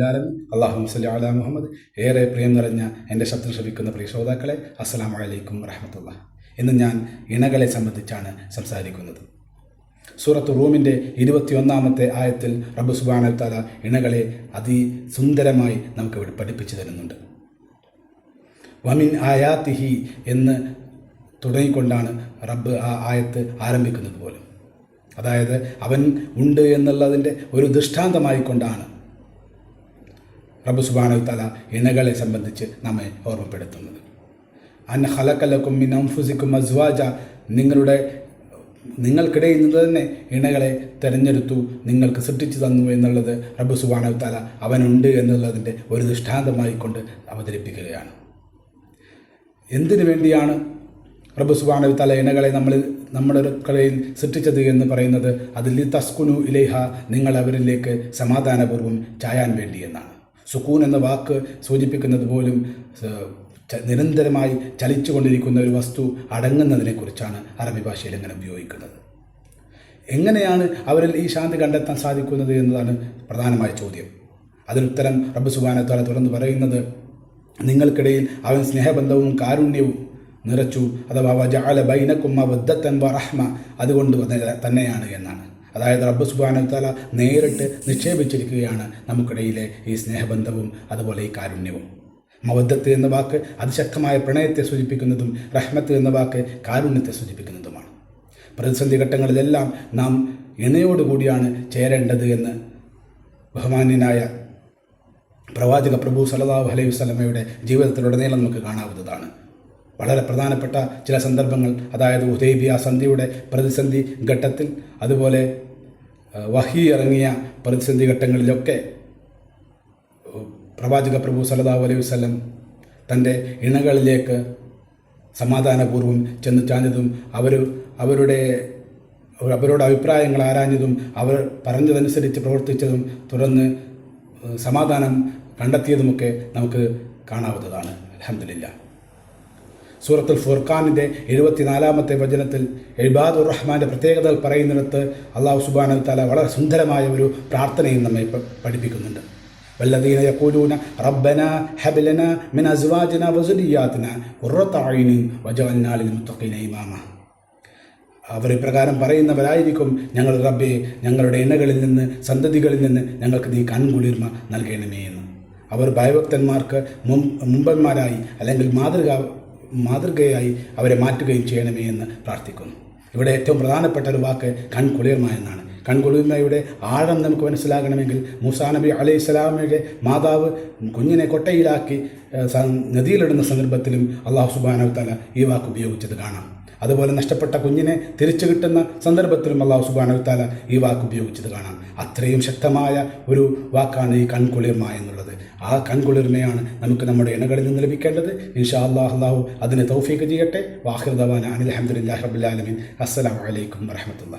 ലാലമി അള്ളാഹു മുസ്ലി അല മുഹമ്മദ്. ഏറെ പ്രിയം നിറഞ്ഞ എന്റെ ശബ്ദം ശ്രമിക്കുന്ന പ്രിയ ശ്രോതാക്കളെ അസ്സലാമു അലൈക്കും വറഹമത്തുള്ള ഇന്ന് ഞാൻ ഇണകളെ സംബന്ധിച്ചാണ് സംസാരിക്കുന്നത്. സൂറത്ത് റൂമിന്റെ ഇരുപത്തിയൊന്നാമത്തെ ആയത്തിൽ റബ്ബു സുബാന താല ഇണകളെ അതിസുന്ദരമായി നമുക്ക് ഇവിടെ പഠിപ്പിച്ചു തരുന്നുണ്ട്. വമിൻ ആയാത്തിഹി എന്ന് തുടങ്ങിക്കൊണ്ടാണ് റബ്ബ് ആ ആയത്ത് ആരംഭിക്കുന്നത് പോലും. അതായത് അവൻ ഉണ്ട് എന്നുള്ളതിന്റെ ഒരു ദൃഷ്ടാന്തമായിക്കൊണ്ടാണ് റബ്ബ് സുബാന തല ഇണകളെ സംബന്ധിച്ച് നമ്മെ ഓർമ്മപ്പെടുത്തുന്നത്. അന്ന ഹലക്കലക്കും മിനംഫുസിക്കും അസ്വാജ. നിങ്ങളുടെ നിങ്ങൾക്കിടയിൽ നിന്ന് തന്നെ ഇണകളെ തിരഞ്ഞെടുത്തു നിങ്ങൾക്ക് സൃഷ്ടിച്ചു തന്നു എന്നുള്ളത് റബ്ബു സുബാന തല അവനുണ്ട് എന്നുള്ളതിന്റെ ഒരു ദൃഷ്ടാന്തമായി കൊണ്ട് അവതരിപ്പിക്കുകയാണ്. എന്തിനു വേണ്ടിയാണ് റബ്ബു സുബാന തല ഇണകളെ നമ്മൾ നമ്മുടെ കടയിൽ സൃഷ്ടിച്ചത് എന്ന് പറയുന്നത്? അതിൽ തസ്കുനു ഇലേഹ നിങ്ങൾ അവരിലേക്ക് സമാധാനപൂർവം ചായാൻ വേണ്ടി എന്നാണ്. സുക്കൂൻ എന്ന വാക്ക് സൂചിപ്പിക്കുന്നത് പോലും നിരന്തരമായി ചലിച്ചുകൊണ്ടിരിക്കുന്ന ഒരു വസ്തു അടങ്ങുന്നതിനെക്കുറിച്ചാണ് അറബി ഭാഷയിൽ എങ്ങനെ ഉപയോഗിക്കുന്നത്. എങ്ങനെയാണ് അവരിൽ ഈ ശാന്തി കണ്ടെത്താൻ സാധിക്കുന്നത് എന്നതാണ് പ്രധാനമായ ചോദ്യം. അതിനുത്തരം റബ്ബ് സുബാനത്താല തുടർന്ന് പറയുന്നത് നിങ്ങൾക്കിടയിൽ അവൻ സ്നേഹബന്ധവും കാരുണ്യവും നിറച്ചു അഥവാ വജാല ബൈനക്കുമ്മ വദ്ദത്തൻ റഹ്മ അതുകൊണ്ട് തന്നെയാണ് എന്നാണ്. അതായത് റബ്ബ് സുബാനത്താല നേരിട്ട് നിക്ഷേപിച്ചിരിക്കുകയാണ് നമുക്കിടയിലെ ഈ സ്നേഹബന്ധവും അതുപോലെ ഈ കാരുണ്യവും. മവദ്ദത്ത് എന്ന വാക്ക് അതിശക്തമായ പ്രണയത്തെ സൂചിപ്പിക്കുന്നതും റഹ്മത്ത് എന്ന വാക്ക് കാരുണ്യത്തെ സൂചിപ്പിക്കുന്നതുമാണ്. പ്രതിസന്ധി ഘട്ടങ്ങളിലെല്ലാം നാം ഇണയോടുകൂടിയാണ് ചേരേണ്ടത് എന്ന് ബഹുമാന്യനായ പ്രവാചക പ്രഭു സലതാഹു അലൈഹി വസ്ലമയുടെ ജീവിതത്തിലുടനീളം നമുക്ക് കാണാവുന്നതാണ്. വളരെ പ്രധാനപ്പെട്ട ചില സന്ദർഭങ്ങൾ അതായത് ഉദൈബിയ സന്ധിയുടെ പ്രതിസന്ധി ഘട്ടത്തിൽ അതുപോലെ വഹി ഇറങ്ങിയ പ്രതിസന്ധി ഘട്ടങ്ങളിലൊക്കെ പ്രവാചക പ്രഭു സലതാ അലൈഹി വസ്ലം തന്റെ ഇണകളിലേക്ക് സമാധാനപൂർവം ചെന്ന് ചാഞ്ഞതും അവർ അവരുടെ അവരുടെ അഭിപ്രായങ്ങൾ ആരാഞ്ഞതും അവർ പറഞ്ഞതനുസരിച്ച് പ്രവർത്തിച്ചതും തുടർന്ന് സമാധാനം കണ്ടെത്തിയതുമൊക്കെ നമുക്ക് കാണാവുന്നതാണ്. അലഹമില്ല സൂറത്തുൽ ഫുർഖാനിൻ്റെ എഴുപത്തിനാലാമത്തെ വചനത്തിൽ എഴുബാദുർ റഹ്മാൻ്റെ പ്രത്യേകതകൾ പറയുന്നിടത്ത് അള്ളാഹു സുബാന താല വളരെ സുന്ദരമായ ഒരു പ്രാർത്ഥനയും നമ്മെ പഠിപ്പിക്കുന്നുണ്ട് والذين يقولون ربنا هب لنا من ازواجنا وذرياتنا قرة اعين وجعلنا للمتقين اماما അവർ ഇപ്രകാരം പറയുന്നവരായിരിക്കും ഞങ്ങൾ റബ്ബെ ഞങ്ങളുടെ എണ്ണകളിൽ നിന്ന് സന്തതികളിൽ നിന്ന് ഞങ്ങൾക്ക് നീ കൺകുളിർമ നൽകണമേ എന്ന് അവർ ഭയഭക്തന്മാർക്ക് മുമ്പന്മാരായി അല്ലെങ്കിൽ മാതൃക മാതൃകയായി അവരെ മാറ്റുകയും ചെയ്യണമേ എന്ന് പ്രാർത്ഥിക്കുന്നു. ഇവിടെ ഏറ്റവും പ്രധാനപ്പെട്ട ഒരു വാക്ക് കൺകുളിർമ എന്നാണ്. കൺകുളിർമയുടെ ആഴം നമുക്ക് മനസ്സിലാകണമെങ്കിൽ മൂസാ നബി അലൈഹി സ്വലാമയുടെ മാതാവ് കുഞ്ഞിനെ കൊട്ടയിലാക്കി നദിയിലിടുന്ന സന്ദർഭത്തിലും അള്ളാഹു സുബാനു തല ഈ വാക്ക് ഉപയോഗിച്ചത് കാണാം. അതുപോലെ നഷ്ടപ്പെട്ട കുഞ്ഞിനെ തിരിച്ചു കിട്ടുന്ന സന്ദർഭത്തിലും അള്ളാഹു സുബാനു താല ഈ വാക്ക് ഉപയോഗിച്ചത് കാണാം. അത്രയും ശക്തമായ ഒരു വാക്കാണ് ഈ കൺകുളിർമ എന്നുള്ളത്. ആ കൺകുളിർമയാണ് നമുക്ക് നമ്മുടെ ഇണകളിൽ നിന്ന് ലഭിക്കേണ്ടത്. ഇൻഷാ അള്ളാഹ് അള്ളാഹു തൗഫീഖ് തൗഫീക്ക് ചെയ്യട്ടെ വാഹിർ ദവാന അനിൽ അഹമ്മദില്ലാ റബുലാലമീൻ അസ്സലാമലൈക്കും വരഹമത്തുള്ള